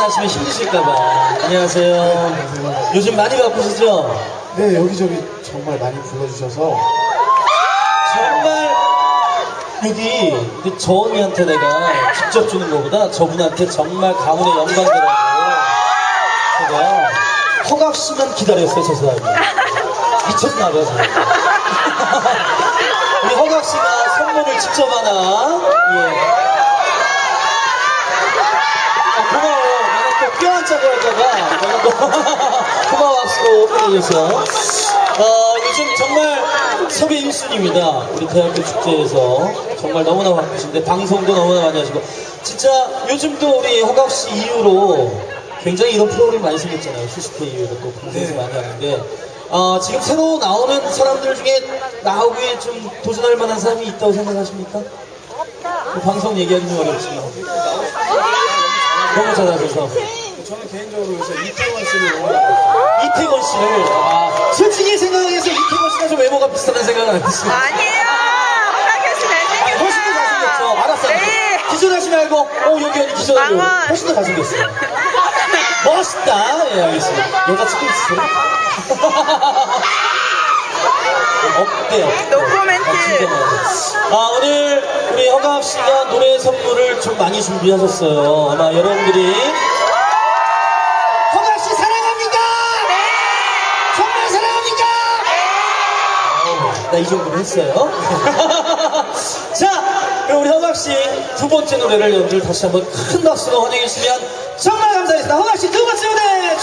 하시면 힘드실까봐. 안녕하세요. 요즘 많이 바쁘시죠? 네, 여기저기 정말 많이 불러주셔서 정말 여기 근데 저 언니한테 내가 직접 주는 것보다 저분한테 정말 가문의 영광이라고 제가 허각 씨만 기다렸어요 저 사람이 미쳤나 봐요 지금. 우리 허각 씨가 선물을 직접 하나 예. 아, 고마워 내가 또 껴안자고 할까봐 내가 또 고마워 보내줘서 어, 요즘 정말 섭외 1순위입니다. 우리 대학교 축제에서. 정말 너무나 바쁘신데 방송도 너무나 많이 하시고. 진짜 요즘도 우리 허각 씨 이후로 굉장히 이런 프로그램 많이 생겼잖아요. 슈스케 이후로 또 방송에서 많이 하는데. 어, 지금 새로 나오는 사람들 중에 나오기에 좀 도전할 만한 사람이 있다고 생각하십니까? 뭐 방송 얘기하기 좀 어렵지만. 너무 잘하셔서. 저는 개인적으로 요새 이태원 씨를 응원하고 씨를 아, 솔직히 생각해서 이태원 씨가 좀 외모가 비슷하다는 생각은 안 했어요. 아니에요. 허각현 씨 잘생겼어요. 훨씬 더 잘생겼죠. 알았어요. 네. 기절하지 말고, 어, 여기 어디 기절하려고. 망원. 훨씬 더 잘생겼어요. 멋있다. 예, 알겠습니다. 여자친구 있어요? 어때요? 노코멘트. 아. 아, 오늘 우리 허가합 씨가 노래 선물을 좀 많이 준비하셨어요. 아마 여러분들이. 나 이 정도로 했어요. 자, 그럼 우리 허각 씨 두 번째 노래를 연주를 다시 한번 큰 박수로 환영해 주시면 정말 감사하겠습니다. 허각 씨 두 번째 출발!